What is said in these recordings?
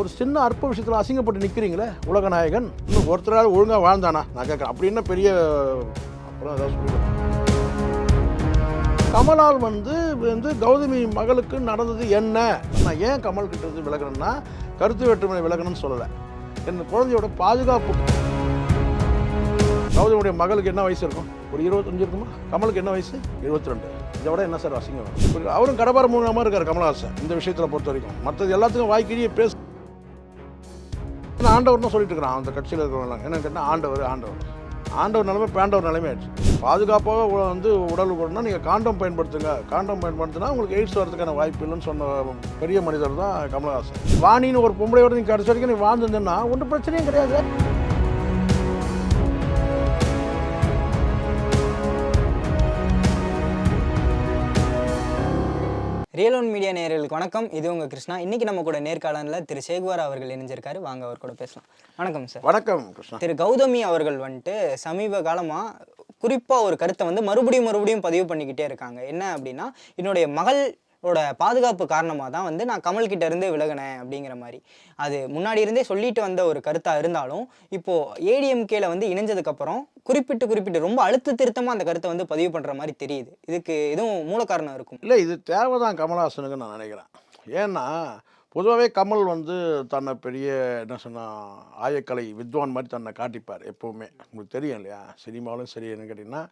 ஒரு சின்ன அற்ப விஷயத்தில் அசிங்கப்பட்டு நிற்கிறீங்களே உலக நாயகன் இன்னும் ஒருத்தரால் ஒழுங்காக வாழ்ந்தானா? நான் கேட்குறேன். அப்படி என்ன பெரிய அப்புறம் ஏதாவது சொல்லிடுவேன் கமலால் வந்து வந்து கௌதமி மகளுக்கு நடந்தது என்ன? நான் ஏன் கமல் கிட்ட இருந்து விலகணும்னா கருத்து வேற்றுமை விலகணும்னு சொல்லலை. என் குழந்தையோட பாதுகாப்பு. கௌதமியுடைய மகளுக்கு என்ன வயசு இருக்கும்? ஒரு இருபத்தஞ்சு இருக்குமா? கமலுக்கு என்ன வயசு? இருபத்தி ரெண்டு இதை விட என்ன சார் அசிங்கம்? அவரும் கடப்பார மூலமாக இருக்கார் கமலஹாசன் இந்த விஷயத்தில் பொறுத்த வரைக்கும். மற்றது எல்லாத்துக்கும் வாய்க்கிலேயே பேச ஆண்டவர்னு சொல்லிட்டு இருக்கிறான் அந்த கட்சியில் இருக்கிறவங்க என்ன கேட்டால் ஆண்டவர் ஆண்டவர். ஆண்டவர் நிலைமை பேண்டவர் நிலைமை ஆயிடுச்சு. பாதுகாப்பாக வந்து உடல் கூடனா நீங்கள் காண்டம் பயன்படுத்துங்க. காண்டம் பயன்படுத்தினா உங்களுக்கு எய்ட்ஸ் வரதுக்கான வாய்ப்பு இல்லைன்னு சொன்ன பெரிய மனிதர் தான் கமலஹாசன். வாணின்னு ஒரு பொம்பளையோட நீங்கள் கடைசி வரைக்கும் நீ வாழ்ந்துருந்தேன்னா ஒன்றும் பிரச்சனையும் கிடையாது. ரியல் ஒன் மீடியா நேயர்களுக்கு வணக்கம். இது உங்க கிருஷ்ணா. இன்னைக்கு நம்ம கூட நேர்காணலில் திரு சேகுவார் அவர்கள் இணைஞ்சிருக்காரு. வாங்க அவர் கூட பேசலாம். வணக்கம் சார் வணக்கம் கிருஷ்ணா. திரு கௌதமி அவர்கள் வந்துட்டு சமீப காலமா குறிப்பா ஒரு கருத்தை வந்து மறுபடியும் மறுபடியும் பதிவு பண்ணிக்கிட்டே இருக்காங்க. என்ன அப்படின்னா என்னுடைய மகளோட பாதுகாப்பு காரணமாக தான் வந்து நான் கமல்கிட்ட இருந்து விலகினேன் அப்படிங்கிற மாதிரி. அது முன்னாடி இருந்தே சொல்லிட்டு வந்த ஒரு கருத்தாக இருந்தாலும் இப்போது ஏடிஎம்கேல வந்து இணைஞ்சதுக்கப்புறம் குறிப்பிட்டு குறிப்பிட்டு ரொம்ப அழுத்த திருத்தமாக அந்த கருத்தை வந்து பதிவு பண்ணுற மாதிரி தெரியுது. இதுக்கு எதுவும் மூல காரணம் இருக்கும். இல்லை இது தேவைதான் கமல்ஹாசனுக்கு நான் நினைக்கிறேன். ஏன்னா பொதுவாகவே கமல் வந்து தன்னை பெரிய என்ன சொன்னால் ஆயக்கலை வித்வான் மாதிரி தன்னை காட்டிப்பார் எப்போவுமே. உங்களுக்கு தெரியும் இல்லையா? சினிமாவிலும் சரி என்ன கேட்டிங்கன்னா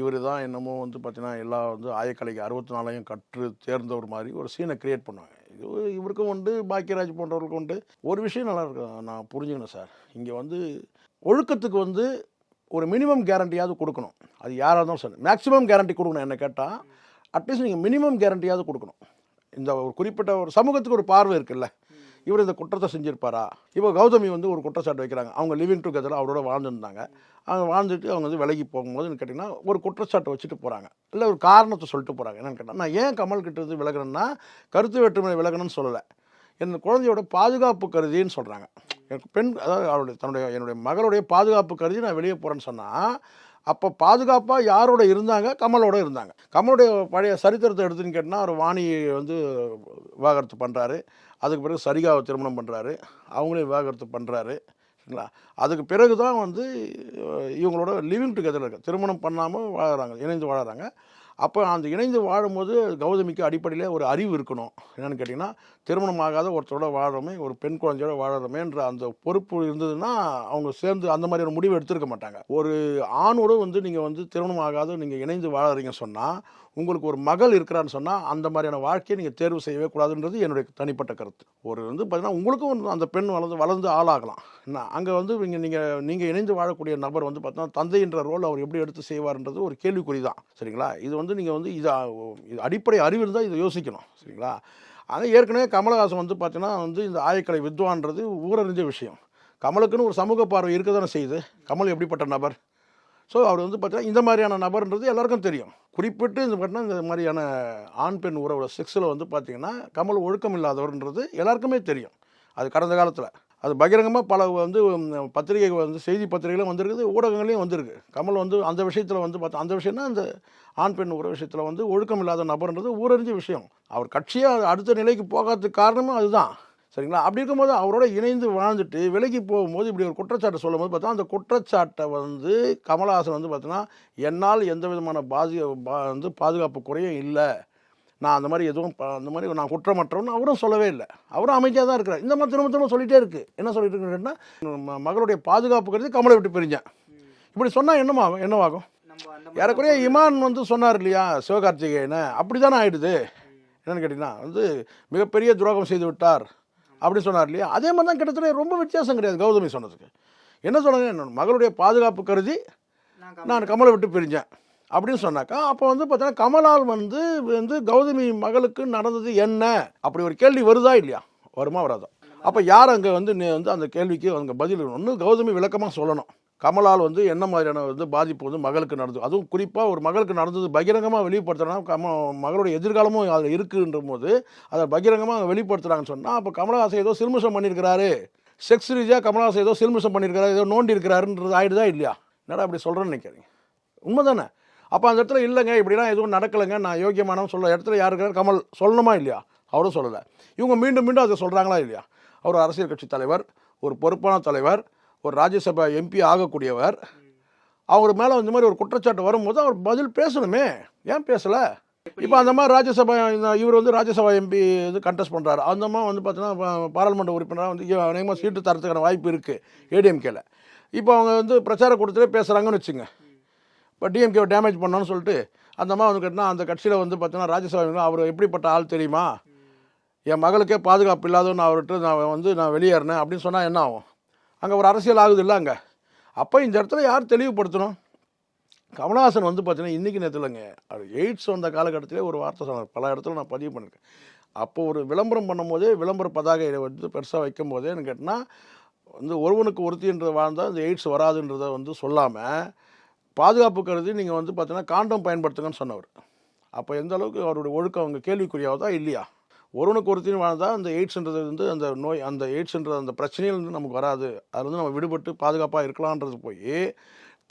இவர் தான் என்னமோ வந்து பார்த்தீங்கன்னா எல்லா வந்து ஆயக்கலைக்கு அறுபத்தி நாளையும் கற்று தேர்ந்தவர் மாதிரி ஒரு சீனை கிரியேட் பண்ணுவாங்க. இது இவருக்கும் உண்டு பாக்கியராஜ் போன்றவர்களுக்கும் உண்டு. ஒரு விஷயம் நல்லா இருக்கும் நான் புரிஞ்சுக்கணும் சார். இங்கே வந்து ஒழுக்கத்துக்கு வந்து ஒரு மினிமம் கேரண்டியாவது கொடுக்கணும். அது யாராக இருந்தாலும் சரி. மேக்ஸிமம் கேரண்டி கொடுக்கணும் என்ன கேட்டால் அட்லீஸ்ட் நீங்கள் மினிமம் கேரண்டியாவது கொடுக்கணும். இந்த ஒரு குறிப்பிட்ட ஒரு சமூகத்துக்கு ஒரு பார்வை இருக்குல்ல. இவர் இந்த குற்றத்தை செஞ்சிருப்பாரா? இப்போ கௌதமி வந்து ஒரு குற்றச்சாட்டு வைக்கிறாங்க. அவங்க லிவிங் டுகெதர் அவரோட வாழ்ந்துருந்தாங்க. அவங்க வாழ்ந்துட்டு அவங்க வந்து விலகி போகும்போதுன்னு கேட்டிங்கன்னா ஒரு குற்றச்சாட்டை வச்சுட்டு போகிறாங்க இல்லை ஒரு காரணத்தை சொல்லிட்டு போகிறாங்க என்னென்னு கேட்டால் நான் ஏன் கமல் கிட்ட இருந்து விலகணும்னா கருத்து வேற்றுமை விலகணும்னு சொல்லலை. என் குழந்தையோட பாதுகாப்பு கருதின்னு சொல்கிறாங்க பெண் அதாவது அவருடைய தன்னுடைய என்னுடைய மகளுடைய பாதுகாப்பு கருதி நான் வெளியே போகிறேன்னு சொன்னால் அப்போ பாதுகாப்பாக யாரோட இருந்தாங்க? கமலோட இருந்தாங்க. கமலுடைய பழைய சரித்திரத்தை எடுத்துன்னு கேட்டால் அவர் வாணி வந்து விவாகரத்து பண்ணுறாரு அதுக்கு பிறகு சரிகாவை திருமணம் பண்ணுறாரு அவங்களையும் விவாகரத்து பண்ணுறாரு சரிங்களா? அதுக்கு பிறகு தான் வந்து இவங்களோட லிவிங் டுகெதர் இருக்குது திருமணம் பண்ணாமல் வாழறாங்க இணைந்து வாழறாங்க. அப்போ அந்த இணைந்து வாழும்போது கௌதமிக்கு அடிப்படையில் ஒரு அறிவு இருக்கணும். என்னென்னு கேட்டிங்கன்னா திருமணம் ஆகாத ஒருத்தரோட வாழறோமே ஒரு பெண் குழந்தையோட வாழறோமேன்ற அந்த பொறுப்பு இருந்ததுன்னா அவங்க சேர்ந்து அந்த மாதிரி ஒரு முடிவு எடுத்திருக்க மாட்டாங்க. ஒரு ஆணோடு வந்து நீங்கள் வந்து திருமணம் ஆகாத நீங்கள் இணைந்து வாழறீங்க சொன்னால் உங்களுக்கு ஒரு மகள் இருக்கிறான்னு சொன்னால் அந்த மாதிரியான வாழ்க்கையை நீங்கள் தேர்வு செய்யவே கூடாதுன்றது என்னுடைய தனிப்பட்ட கருத்து. ஒரு வந்து பார்த்தீங்கன்னா உங்களுக்கும் அந்த பெண் வளர்ந்து வளர்ந்து ஆளாகலாம். என்ன அங்கே வந்து நீங்கள் நீங்கள் நீங்கள் இணைந்து வாழக்கூடிய நபர் வந்து பார்த்தீங்கன்னா தந்தைன்ற ரோல் அவர் எப்படி எடுத்து செய்வார்ன்றது ஒரு கேள்விக்குறி தான் சரிங்களா? இது வந்து நீங்கள் வந்து இது இது அடிப்படை அறிவு இருந்தால் இதை யோசிக்கணும் சரிங்களா? ஆனால் ஏற்கனவே கமலஹாசன் வந்து பார்த்தீங்கன்னா வந்து இந்த ஆயக்கலை வித்வான்றது ஊரறிஞ்ச விஷயம். கமலுக்குன்னு ஒரு சமூக பார்வை இருக்க தானே செய்யுது. கமல் எப்படிப்பட்ட நபர்? ஸோ அவர் வந்து பார்த்தீங்கன்னா இந்த மாதிரியான நபர்ன்றது எல்லாருக்கும் தெரியும். குறிப்பிட்டு இந்த பார்த்தீங்கன்னா இந்த மாதிரியான ஆண் பெண் உறவுல செக்ஸில் வந்து பார்த்தீங்கன்னா கமல் ஒழுக்கம் இல்லாதவர்ன்றது எல்லாருக்குமே தெரியும். அது கடந்த காலத்தில். அது பகிரங்கமாக பல வந்து உம், பத்திரிகை வந்து செய்தி பத்திரிகைகளும் வந்திருக்குது ஊடகங்களையும் வந்திருக்கு. கமல் வந்து அந்த விஷயத்தில் வந்து பார்த்தா அந்த விஷயம்னா அந்த ஆண் பெண் உறவு விஷயத்தில் வந்து ஒழுக்கம் இல்லாத நபர்ன்றது ஊரறிஞ்ச விஷயம். அவர் கட்சியாக அடுத்த நிலைக்கு போகாததுக்கு காரணமும் அதுதான். சரிங்களா? அப்படி இருக்கும்போது அவரோட இணைந்து வாழ்ந்துட்டு விலகி போகும்போது இப்படி ஒரு குற்றச்சாட்டை சொல்லும்போது பார்த்தா அந்த குற்றச்சாட்டை வந்து கமலஹாசன் வந்து பார்த்தோன்னா என்னால் எந்த விதமான பாதி பா வந்து பாதுகாப்பு குறையும் இல்லை. நான் அந்த மாதிரி எதுவும் ப- அந்த மாதிரி நான் குற்றமற்றவன்னு அவரும் சொல்லவே இல்லை. அவரும் அமைதியாக தான் இருக்கிறார். இந்த மாதிரி திரும்ப திரும்ப சொல்லிட்டே இருக்கு. என்ன சொல்லிட்டு இருக்குன்னா மகளுடைய பாதுகாப்பு கருதி கமலை விட்டு பிரிஞ்சேன். இப்படி சொன்னால் என்னமாகும் என்னவாகும்? ஏறக்குறைய இமான் வந்து சொன்னார் இல்லையா சிவகார்த்திகேயனை அப்படி தானே ஆயிடுது? என்னன்னு கேட்டிங்கன்னா வந்து மிகப்பெரிய துரோகம் செய்து விட்டார். அப்படின்னு சொன்னார் இல்லையா? அதே மாதிரி தான் கிட்டத்தட்ட ரொம்ப வித்தியாசம் கிடையாது கௌதமி சொன்னதுக்கு. என்ன சொன்னாங்க? மகளுடைய பாதுகாப்பு கருதி நான் கமலை விட்டு பிரிஞ்சேன். அப்படின்னு சொன்னாக்கா அப்போ வந்து பார்த்தீங்கன்னா கமலால் வந்து வந்து கௌதமி மகளுக்கு நடந்தது என்ன? அப்படி ஒரு கேள்வி வருதா இல்லையா? வருமா வராதா? அப்போ யார் அங்கே வந்து நீ வந்து அந்த கேள்விக்கு அங்கே பதில் ஒன்று கௌதமி விளக்கமாக சொல்லணும். கமலால் வந்து என்ன மாதிரியான வந்து பாதிப்பு வந்து மகளுக்கு நடந்தது? அதுவும் குறிப்பாக ஒரு மகளுக்கு நடந்தது பகிரங்கமாக வெளிப்படுத்துறனா கம மகளுடைய எதிர்காலமும் அதில் இருக்குன்ற போது அதை பகிரங்கமாக வெளிப்படுத்துகிறாங்கன்னு சொன்னால் அப்போ கமலஹாசன் ஏதோ சில்மிஷம் பண்ணியிருக்கிறாரு. செக்ஸ் ரீதியாக கமலஹாசன் ஏதோ சில்மிஷம் பண்ணியிருக்கிறாரு ஏதோ நோண்டி இருக்கிறாருன்றது ஆயிடுதா இல்லையா? என்னடா அப்படி சொல்கிறேன்னு நினைக்கிறீங்க உண்மை தானே அப்போ அந்த இடத்துல இல்லைங்க இப்படிலாம் எதுவும் நடக்கலைங்க. நான் யோக்கியமானவன் சொல்ல இடத்துல யாருக்கிறார் கமல் சொல்லணுமா இல்லையா? அவரும் சொல்லலை. இவங்க மீண்டும் மீண்டும் அதை சொல்கிறாங்களா இல்லையா? அவர் அரசியல் கட்சி தலைவர் ஒரு பொறுப்பான தலைவர் ஒரு ராஜ்யசபா எம்பி ஆகக்கூடியவர். அவர் மேலே இந்த மாதிரி ஒரு குற்றச்சாட்டு வரும்போது அவர் பதில் பேசணுமே. ஏன் பேசலை? இப்போ அந்த மாதிரி ராஜ்யசபா இந்த இவர் வந்து ராஜ்யசபா எம்பி இது கண்டெஸ்ட் பண்ணுறாரு அந்த மாதிரி வந்து பார்த்தீங்கன்னா பாராளுமன்ற உறுப்பினராக வந்து அநேகமாக சீட்டு தரத்துக்கான வாய்ப்பு இருக்குது ஏடிஎம்கேல இப்போ அவங்க வந்து பிரச்சார கூட்டத்திலே பேசுகிறாங்கன்னு வச்சுங்க இப்போ டிஎம்கேவை டேமேஜ் பண்ணோன்னு சொல்லிட்டு அந்த அம்மா வந்து கேட்டால் அந்த கட்சியில் வந்து பார்த்தீங்கன்னா ராஜ்யசபா அவர் எப்படிப்பட்ட ஆள் தெரியுமா? என் மகளுக்கே பாதுகாப்பு இல்லாதவன்னு அவர்கிட்ட நான் வந்து நான் வெளியேறினேன் அப்படின்னு சொன்னால் என்ன ஆகும்? அங்கே ஒரு அரசியல் ஆகுது இல்லை அங்கே. அப்போ இந்த இடத்துல யார் தெளிவுபடுத்தணும்? கமலஹாசன் வந்து பார்த்தீங்கன்னா இன்றைக்கி நேரத்தில்ங்க அவர் எய்ட்ஸ் வந்த காலகட்டத்திலே ஒரு வார்த்தை சொன்னார். பல இடத்துல நான் பதிவு பண்ணியிருக்கேன் அப்போ ஒரு விளம்பரம் பண்ணும்போதே விளம்பர பதாகையை வந்து பெருசாக வைக்கும் போதே எனக்கு கேட்டினா வந்து ஒருவனுக்கு ஒருத்தின்றது வாழ்ந்தால் இந்த எய்ட்ஸ் வராதுன்றதை வந்து சொல்லாமல் பாதுகாப்பு கருதி நீங்கள் வந்து பார்த்தீங்கன்னா காண்டம் பயன்படுத்துங்கன்னு சொன்னவர். அப்போ எந்த அளவுக்கு அவருடைய ஒழுக்கம் அவங்க கேள்விக்குரியாவதா இல்லையா? ஒருவனுக்கு ஒருத்தையும் வாழ்ந்தால் அந்த எய்ட்ஸ்ன்றது வந்து அந்த நோய் அந்த எய்ட்ஸ்ன்ற அந்த பிரச்சனையில் வந்து நமக்கு வராது. அது வந்து நம்ம விடுபட்டு பாதுகாப்பாக இருக்கலான்றது போய்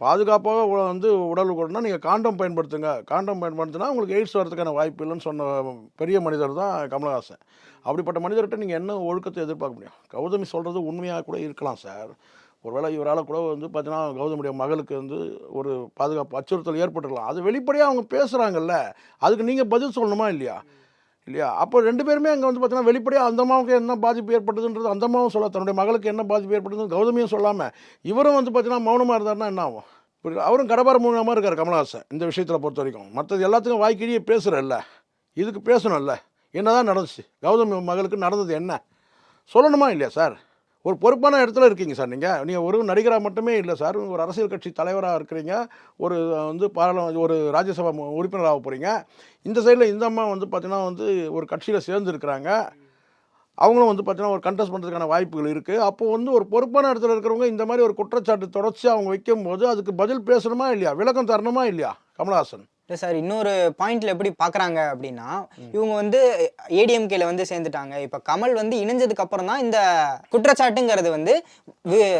பாதுகாப்பாக வந்து உடல் கூடனா நீங்கள் காண்டம் பயன்படுத்துங்க. காண்டம் பயன்படுத்தினா உங்களுக்கு எய்ட்ஸ் வரதுக்கான வாய்ப்பு இல்லைன்னு சொன்ன பெரிய மனிதர் தான் கமலஹாசன். அப்படிப்பட்ட மனிதர்கிட்ட நீங்கள் என்ன ஒழுக்கத்தை எதிர்பார்க்க முடியும்? கௌதமி சொல்கிறது உண்மையாக கூட இருக்கலாம் சார். ஒருவேளை இவரால் கூட வந்து பார்த்தீங்கன்னா கௌதமுடைய மகளுக்கு வந்து ஒரு பாதுகாப்பு அச்சுறுத்தல் ஏற்பட்டுருக்கலாம் அது வெளிப்படையாக அவங்க பேசுகிறாங்கல்ல அதுக்கு நீங்கள் பதில் சொல்லணுமா இல்லையா? இல்லையா? அப்போ ரெண்டு பேருமே அங்கே வந்து பார்த்தீங்கன்னா வெளிப்படையாக அந்த அம்மாவுக்கு என்ன பாதிப்பு ஏற்பட்டதுன்றது அந்த அம்மாவும் சொல்ல தன்னுடைய மகளுக்கு என்ன பாதிப்பு ஏற்பட்டதுன்னு கௌதமியும் சொல்லாமல் இவரும் வந்து பார்த்தீங்கன்னா மௌனமாக இருந்தாருன்னா என்ன ஆகும்? புரியல அவரும் கடபார மூலமாக இருக்கார் கமலஹாசன் இந்த விஷயத்தில் பொறுத்த வரைக்கும். மற்றது எல்லாத்துக்கும் வாய்க்கிழியே பேசுகிறல்ல இதுக்கு பேசணும்ல. என்னதான் நடந்துச்சு? கௌதமி மகளுக்கு நடந்தது என்ன? சொல்லணுமா இல்லையா சார்? ஒரு பொறுப்பான இடத்துல இருக்கீங்க சார் நீங்கள் நீங்கள் ஒரு நடிகராக மட்டுமே இல்லை சார் ஒரு அரசியல் கட்சி தலைவராக இருக்கிறீங்க. ஒரு வந்து பாராளுமன்ற ஒரு ராஜ்யசபா உறுப்பினராக போகிறீங்க இந்த சைடில் இந்த அம்மா வந்து பார்த்திங்கன்னா வந்து ஒரு கட்சியில் சேர்ந்துருக்கிறாங்க. அவங்களும் வந்து பார்த்தீங்கன்னா ஒரு கண்டெஸ்ட் பண்ணுறதுக்கான வாய்ப்புகள் இருக்குது அப்போது வந்து ஒரு பொறுப்பான இடத்துல இருக்கிறவங்க இந்த மாதிரி ஒரு குற்றச்சாட்டு தொடர்ச்சி அவங்க வைக்கும்போது அதுக்கு பதில் பேசணுமா இல்லையா? விளக்கம் தரணுமா இல்லையா? கமலஹாசன். இல்லை சார் இன்னொரு பாயிண்ட்ல எப்படி பார்க்குறாங்க அப்படின்னா இவங்க வந்து ஏடிஎம்கேல வந்து சேர்ந்துட்டாங்க. இப்போ கமல் வந்து இணைஞ்சதுக்கு அப்புறம் தான் இந்த குற்றச்சாட்டுங்கிறது வந்து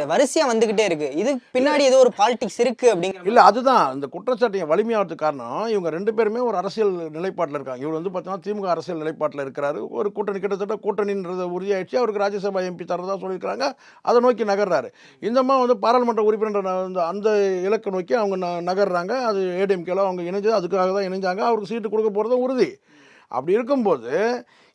வரிசையாக வந்துக்கிட்டே இருக்கு. இது பின்னாடி ஏதோ ஒரு பாலிடிக்ஸ் இருக்கு அப்படிங்கிற இல்லை அதுதான். இந்த குற்றச்சாட்டு வலிமையாகிறதுக்கு காரணம் இவங்க ரெண்டு பேருமே ஒரு அரசியல் நிலைப்பாட்டில் இருக்காங்க. இவர் வந்து பார்த்தீங்கன்னா திமுக அரசியல் நிலைப்பாட்டில் இருக்கிறாரு. ஒரு கூட்டணி கிட்டத்தட்ட கூட்டணின்றது உறுதியாயிடுச்சு. அவருக்கு ராஜ்யசபா எம்பி தரதா சொல்லியிருக்காங்க அதை நோக்கி நகர்றாரு. இந்த வந்து பாராளுமன்ற உறுப்பினர் அந்த இலக்கை நோக்கி அவங்க ந- நகர்றாங்க. அது ஏடிஎம்கேல அவங்க இணைஞ்சது. அதுக்காக தான் இணைஞ்சாங்க. அவருக்கு சீட்டு கொடுக்க போகிறதும் உறுதி. அப்படி இருக்கும்போது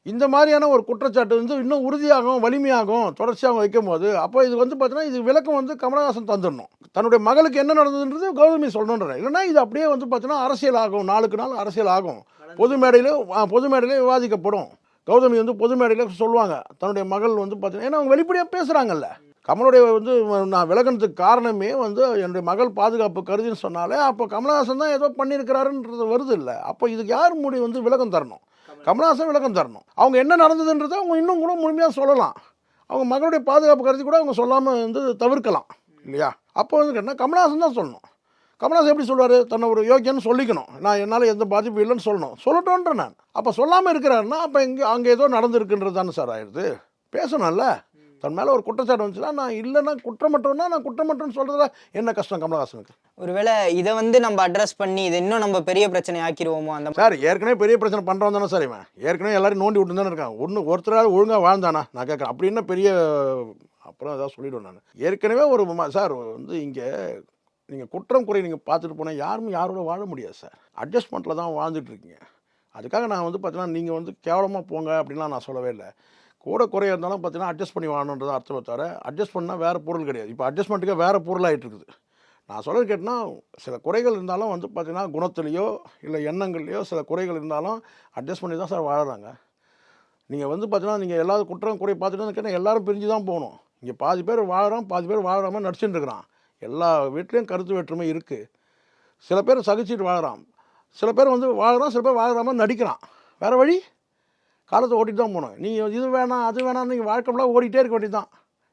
இந்த மாதிரியான ஒரு குற்றச்சாட்டு வந்து இன்னும் உறுதியாகும் வலிமையாகும் தொடர்ச்சியாக வைக்கும்போது அப்போ இது வந்து பார்த்தீங்கன்னா இது விளக்கம் வந்து கமலஹாசன் தந்துடணும். தன்னுடைய மகளுக்கு என்ன நடந்ததுன்றது கௌதமி சொல்லணுன்ற இல்லைன்னா இது அப்படியே வந்து பார்த்தீங்கன்னா அரசியல் ஆகும் நாளுக்கு நாள் அரசியல் ஆகும் பொது மேடையில் பொது மேடையில் விவாதிக்கப்படும். கௌதமி வந்து பொது மேடையில் சொல்லுவாங்க. தன்னுடைய மகள் வந்து பார்த்தீங்கன்னா ஏன்னா அவங்க வெளிப்படையாக பேசுகிறாங்கல்ல கமலுடைய வந்து நான் விலகினதுக்கு காரணமே வந்து என்னுடைய மகள் பாதுகாப்பு கருதின்னு சொன்னாலே அப்போ கமலஹாசன் தான் ஏதோ பண்ணியிருக்கிறாருன்றது வருது இல்லை. அப்போ இதுக்கு யார் மூடி வந்து விலகம் தரணும்? கமலஹாசன் விளக்கம் தரணும். அவங்க என்ன நடந்ததுன்றதை அவங்க இன்னும் கூட முழுமையாக சொல்லலாம். அவங்க மகளுடைய பாதுகாப்பு கருதி கூட அவங்க சொல்லாமல் வந்து தவிர்க்கலாம். இல்லையா? அப்போ வந்து கேட்டால் கமலஹாசன் தான் சொல்லணும். கமலஹாசன் எப்படி சொல்வார் தன்னை ஒரு யோக்கியன்னு சொல்லிக்கணும். நான் என்னால் எந்த பாதிப்பும் இல்லைன்னு சொல்லணும். சொல்லட்டோன்ற நான். அப்போ சொல்லாமல் இருக்கிறாருன்னா அப்போ இங்கே அங்கே ஏதோ நடந்திருக்குன்றது தானே சார் ஆயிடுது. பேசணும்ல. தன் மேலே ஒரு குற்றச்சாட்டு வந்துச்சுன்னா நான் இல்லைன்னா குற்றமற்றவன்னா நான் குற்றமற்றன்னு சொல்கிறதுல என்ன கஷ்டம் கமலஹாசனுக்கு? ஒருவேளை இதை வந்து நம்ம அட்ரஸ் பண்ணி இதை இன்னும் நம்ம பெரிய பிரச்சனை ஆக்கிடுவோமோ அந்த சார் ஏற்கனவே பெரிய பிரச்சனை பண்ணுறோம் தானே சார் இவன். ஏற்கனவே எல்லாரும் நோண்டி விட்டு தானே இருக்கான். ஒன்று ஒருத்தராவது ஒழுங்காக வாழ்ந்தானா? நான் கேட்குறேன். அப்படி என்ன பெரிய அப்புறம் ஏதாவது சொல்லிவிடுவேன் நான். ஏற்கனவே ஒரு சார் வந்து இங்கே நீங்கள் குற்றம் குறை நீங்கள் பார்த்துட்டு போனால் யாரும் யாரோட வாழ முடியாது சார். அட்ஜஸ்ட்மெண்ட்டில் தான் வாழ்ந்துட்டு இருக்கீங்க. அதுக்காக நான் வந்து பார்த்தீங்கன்னா நீங்கள் வந்து கேவலமாக போங்க அப்படின்லாம் நான் சொல்லவே இல்லை. கூட குறைய இருந்தாலும் பார்த்தீங்கன்னா அட்ஜஸ்ட் பண்ணி வாங்கணுன்றது அர்த்தமே தவிர அட்ஜஸ்ட் பண்ணால் வேறு பொருள் கிடையாது. இப்போ அட்ஜஸ்ட்மெண்ட்டுக்கு வேறு பொருளாகிட்டு இருக்குது நான் சொல்கிறது கேட்டினா சில குறைகள் இருந்தாலும் வந்து பார்த்தீங்கன்னா குணத்துலேயோ இல்லை எண்ணங்கள்லையோ சில குறைகள் இருந்தாலும் அட்ஜஸ்ட் பண்ணி தான் சார் வாழறாங்க. நீங்கள் வந்து பார்த்தீங்கன்னா நீங்கள் எல்லா குற்றம் குறை பார்த்துட்டு கேட்டால் எல்லாரும் பிரிஞ்சு தான் போகணும். இங்கே பாதி பேர் வாழறோம் பாதி பேர் வாழாமல் நடிச்சுட்டு இருக்கிறான். எல்லா வீட்லேயும் கருத்து வேற்றுமை இருக்குது சில பேர் சகிச்சுட்டு வாழறான். சில பேர் வந்து வாழறான் சில பேர் வாழறாமல் நடிக்கிறான். வேறு வழி? காலத்தை ஓட்டிட்டு தான் போகணும் நீங்கள் இது வேணாம் அது வேணாம் நீங்கள் வாழ்க்கைலாம் ஓடிட்டே இருக்க வேண்டியது தான்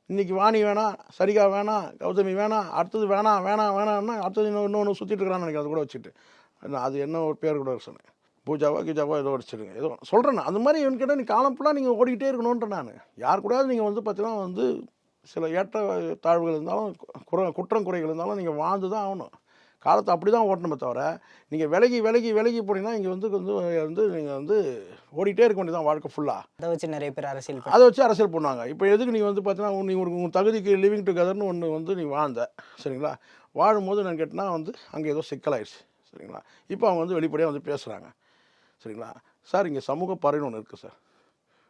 இன்றைக்கி வாணி வேணாம் சரிகா வேணாம் கௌதமி வேணாம் அடுத்தது வேணாம் வேணாம் வேணாம்னா அடுத்தது இன்னும் இன்னொன்று சுற்றிட்டு இருக்கிறான்னு நினைக்கிறேன் அது கூட வச்சுட்டு. அது என்ன ஒரு பேர் கூட சொன்னேன். பூஜாவா கீஜாவா ஏதோ வச்சுருங்க ஏதோ சொல்கிறேன் அந்த மாதிரி இவன் கேட்டால் நீ காலம் ஃபுல்லாக நீங்கள் ஓடிக்கிட்டே இருக்கணுன்ற நான். யார் கூடாது நீங்கள் வந்து பார்த்தீங்கன்னா வந்து சில ஏற்ற தாழ்வுகள் இருந்தாலும் குற குற்றம் குறைகள் இருந்தாலும் நீங்கள் வாழ்ந்து தான் ஆகணும். காலத்தை அப்படி தான் ஓட்டணுமே தவிர நீங்கள் விலகி விலகி விலகி போனீங்கன்னா இங்கே வந்து வந்து வந்து நீங்கள் வந்து ஓடிட்டே இருக்க வேண்டியதான் வாழ்க்கை ஃபுல்லாக அதை வச்சு நிறைய பேர் அரசியல் அதை வச்சு அரசியல் பண்ணுவாங்க. இப்போ எதுக்கு நீங்கள் வந்து பார்த்தீங்கன்னா நீ ஒரு உங்கள் தகுதிக்கு லிவிங் டுகெதர்னு ஒன்று வந்து நீ வாழ்ந்த சரிங்களா? வாழும்போது நான் கேட்டினா வந்து அங்கே ஏதோ சிக்கலாயிடுச்சு சரிங்களா? இப்போ அவங்க வந்து வெளிப்படையாக வந்து பேசுகிறாங்க சரிங்களா? சார் இங்கே சமூக பார்வைன்னு ஒன்று இருக்குது சார்.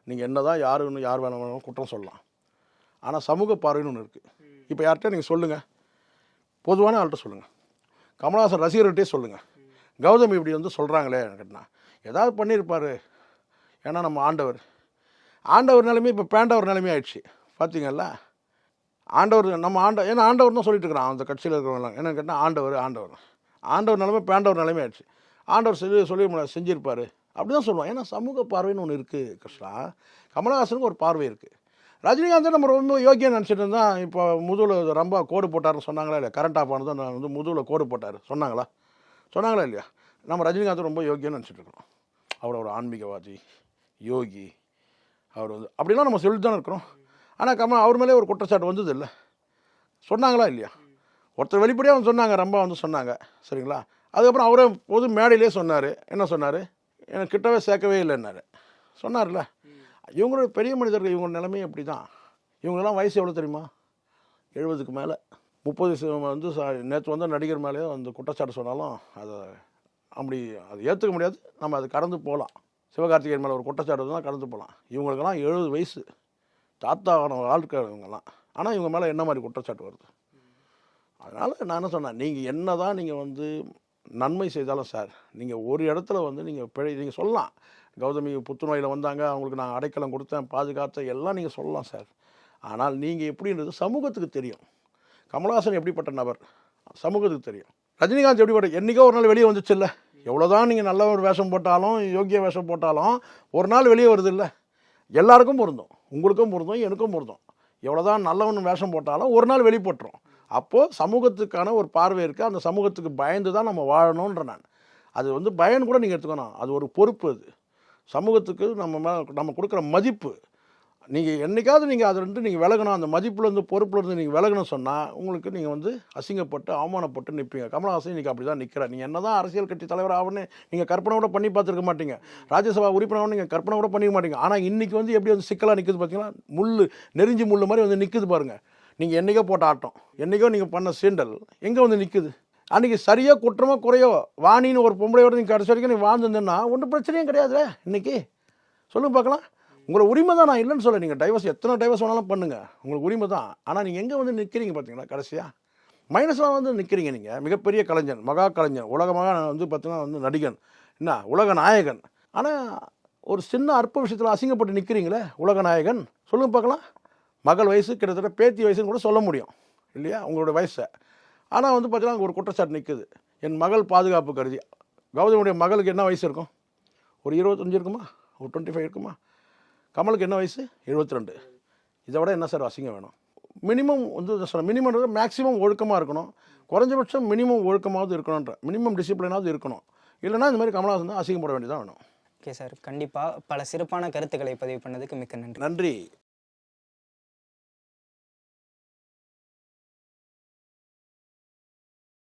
நீங்கள் என்ன தான் யாருன்னு யார் வேணாலும் குற்றம் சொல்லலாம். ஆனால் சமூக பார்வைன்னு ஒன்று இருக்குது இப்போ யார்கிட்ட நீங்கள் சொல்லுங்கள் பொதுவான ஆள்கிட்ட சொல்லுங்கள் கமலஹாசன் ரசிகர்கிட்டே சொல்லுங்கள் கௌதம் இப்படி வந்து சொல்கிறாங்களே கேட்டினா. ஏதாவது பண்ணியிருப்பார். ஏன்னா நம்ம ஆண்டவர். ஆண்டவர் நிலைமை இப்போ பேண்டவர் நிலைமை ஆயிடுச்சு. பார்த்தீங்கல்ல ஆண்டவர் நம்ம ஆண்ட ஏன்னா ஆண்டவர் தான் சொல்லிட்டு இருக்கிறான் அந்த கட்சியில் இருக்கிறவங்களாம் என்னன்னு கேட்டால் ஆண்டவர் ஆண்டவர். ஆண்டவர் நிலைமை பேண்டவர் நிலைமை ஆயிடுச்சு. ஆண்டவர் சொல்லி சொல்லி செஞ்சிருப்பார். அப்படி தான் சொல்லுவான். ஏன்னா சமூக பார்வைன்னு ஒன்று இருக்குது கிருஷ்ணா. கமலஹாசனுக்கு ஒரு பார்வை இருக்குது ரஜினிகாந்த் நம்ம ரொம்ப யோக்கியம் நினச்சிட்டு இருந்தால் இப்போ முதுகில் ரொம்ப கோடு போட்டார்னு சொன்னாங்களா இல்லையா? கரண்ட் ஆஃப் ஆனதும் நான் வந்து முதுகில் கோடு போட்டார். சொன்னாங்களா? சொன்னாங்களா இல்லையா? நம்ம ரஜினிகாந்த் ரொம்ப யோக்கியம்னு நினச்சிட்டு இருக்கிறோம். அவர் ஒரு ஆன்மீகவாதி யோகி அவர் வந்து அப்படிலாம் நம்ம சொல்லிட்டு தானே இருக்கிறோம். ஆனால் கமல் அவர் மேலே ஒரு குற்றச்சாட்டு வந்தது இல்லை சொன்னாங்களா இல்லையா? ஒருத்தர் வெளிப்படையாக வந்து சொன்னாங்க ரொம்ப வந்து சொன்னாங்க. சரிங்களா? அதுக்கப்புறம் அவரே பொது மேடையிலே சொன்னார். என்ன சொன்னார்? எனக்கு கிட்டவே சேர்க்கவே இல்லைன்னாரு. சொன்னார்ல. இவங்களோட பெரிய மனிதர்கள் இவங்க நிலைமை அப்படி தான் இவங்கெல்லாம் வயசு எவ்வளோ தெரியுமா? எழுபதுக்கு மேலே. முப்பது வயசு வந்து நேற்று வந்த நடிகர் மேலேயோ அந்த குற்றச்சாட்டு சொன்னாலும் அதை அப்படி அதை ஏற்றுக்க முடியாது. நம்ம அது கடந்து போகலாம் சிவகார்த்திகேயன் மேலே ஒரு குற்றச்சாட்டு தான் கடந்து போகலாம் இவங்களுக்கெல்லாம் எழுபது வயசு. தாத்தாவான ஆட்கள் இவங்கெல்லாம் ஆனால் இவங்க மேலே என்ன மாதிரி குற்றச்சாட்டு வருது? அதனால் நான் என்ன சொன்னேன் நீங்கள் என்ன தான் நீங்கள் வந்து நன்மை செய்தாலும் சார் நீங்கள் ஒரு இடத்துல வந்து நீங்கள் பிழை நீங்கள் சொல்லலாம். கௌதமி புத்துநோயில் வந்தாங்க அவங்களுக்கு நான் அடைக்கலம் கொடுத்தேன் பாதுகாத்தேன் எல்லாம் நீங்கள் சொல்லலாம் சார். ஆனால் நீங்கள் எப்படின்றது சமூகத்துக்கு தெரியும். கமலஹாசன் எப்படிப்பட்ட நபர்? சமூகத்துக்கு தெரியும். ரஜினிகாந்த் எப்படிப்பட்ட என்றைக்கோ ஒரு நாள் வெளியே வந்துச்சு இல்லை எவ்வளோதான் நீங்கள் நல்ல ஒரு வேஷம் போட்டாலும் யோக்கிய வேஷம் போட்டாலும் ஒரு நாள் வெளியே வருது இல்லை எல்லாருக்கும் பொருந்தும். உங்களுக்கும் பொருந்தும் எனக்கும் பொருந்தும். எவ்வளோதான் நல்லவன் வேஷம் போட்டாலும் ஒரு நாள் வெளிப்பட்டுரும் அப்போது சமூகத்துக்கான ஒரு பார்வை இருக்குது அந்த சமூகத்துக்கு பயந்து தான் நம்ம வாழணுன்ற நான். அது வந்து பயன் கூட நீங்கள் எடுத்துக்கணும். அது ஒரு பொறுப்பு அது. சமூகத்துக்கு நம்ம மே நம்ம கொடுக்குற மதிப்பு. நீங்கள் என்னைக்காவது நீங்கள் அதை வந்து நீங்கள் விலகணும் அந்த மதிப்புலேருந்து பொறுப்புலேருந்து நீங்கள் விலகணும் சொன்னால் உங்களுக்கு நீங்கள் வந்து அசிங்கப்பட்டு அவமானப்பட்டு நிற்பீங்க கமலஹாசன் இன்றைக்கி அப்படி தான் நிற்கிறார் நீங்கள் என்ன தான் அரசியல் கட்சி தலைவர் ஆகணும்னு நீங்கள் கற்பனை கூட பண்ணி பார்த்துருக்க மாட்டீங்க. ராஜ்யசபா உறுப்பினர் நீங்கள் கற்பனை கூட பண்ணிக்க மாட்டீங்க. ஆனால் இன்றைக்கி வந்து எப்படி வந்து சிக்கலாக நிற்குது பார்த்தீங்கன்னா முள் நெறிஞ்சி முள் மாதிரி வந்து நிற்குது பாருங்கள் நீங்கள் என்றைக்கோ போட்ட ஆட்டம் என்றைக்கோ நீங்கள் பண்ண சீண்டல் எங்கே வந்து நிற்குது அன்றைக்கி சரியாக குற்றமோ குறையோ வாணின்னு ஒரு பொம்பளையோட நீங்கள் கடைசி வரைக்கும் நீ வாழ்ந்துருந்தேன்னா ஒன்றும் பிரச்சனையும் கிடையாது இன்றைக்கி சொல்லுங்க பார்க்கலாம். உங்களை உரிமை தான் நான் இல்லைன்னு சொல்ல நீங்கள் டைவர்ஸ் எத்தனை டைவர்ஸ் வேணாலும் பண்ணுங்கள் உங்களுக்கு உரிமை தான். ஆனால் நீங்கள் எங்கே வந்து நிற்கிறீங்க பார்த்தீங்களா கடைசியாக மைனஸ்லாம் வந்து நிற்கிறீங்க நீங்கள் மிகப்பெரிய கலைஞன் மகா கலைஞன் உலகமாக வந்து பார்த்தீங்கன்னா வந்து நடிகன். என்ன? உலக நாயகன். ஆனால் ஒரு சின்ன அற்ப விஷயத்தில் அசிங்கப்பட்டு நிற்கிறீங்களே உலக நாயகன். சொல்லுங்கள் பார்க்கலாம். மகள் வயசு கிட்டத்தட்ட பேத்தி வயசுன்னு கூட சொல்ல முடியும். இல்லையா? உங்களோட வயசை. ஆனால் வந்து பார்த்தீங்கன்னா அங்க ஒரு குற்றச்சாட்டு நிற்குது என் மகள் பாதுகாப்பு கருதி. கௌதமுடைய மகளுக்கு என்ன வயசு இருக்கும்? ஒரு இருபத்தஞ்சு இருக்குமா? ஒரு டுவெண்ட்டி ஃபைவ் இருக்குமா? கமலுக்கு என்ன வயசு? எழுபத்தி ரெண்டு இதை விட என்ன சார் அசிங்கம் வேணும்? மினிமம் வந்து சொல்ல மினிமம் மேக்ஸிமம் ஒழுக்கமாக இருக்கணும். குறைஞ்சபட்சம் மினிமம் ஒழுக்கமாவது இருக்கணுன்ற மினிமம் டிசிப்ளினாவது இருக்கணும். இல்லைன்னா இந்த மாதிரி கமலஹாசன் தான் அசிங்கப்பட வேண்டியதான் வேணும். Okay sir. கண்டிப்பாக பல சிறப்பான கருத்துக்களை பதிவு பண்ணதுக்கு மிக்க நன்றி. நன்றி.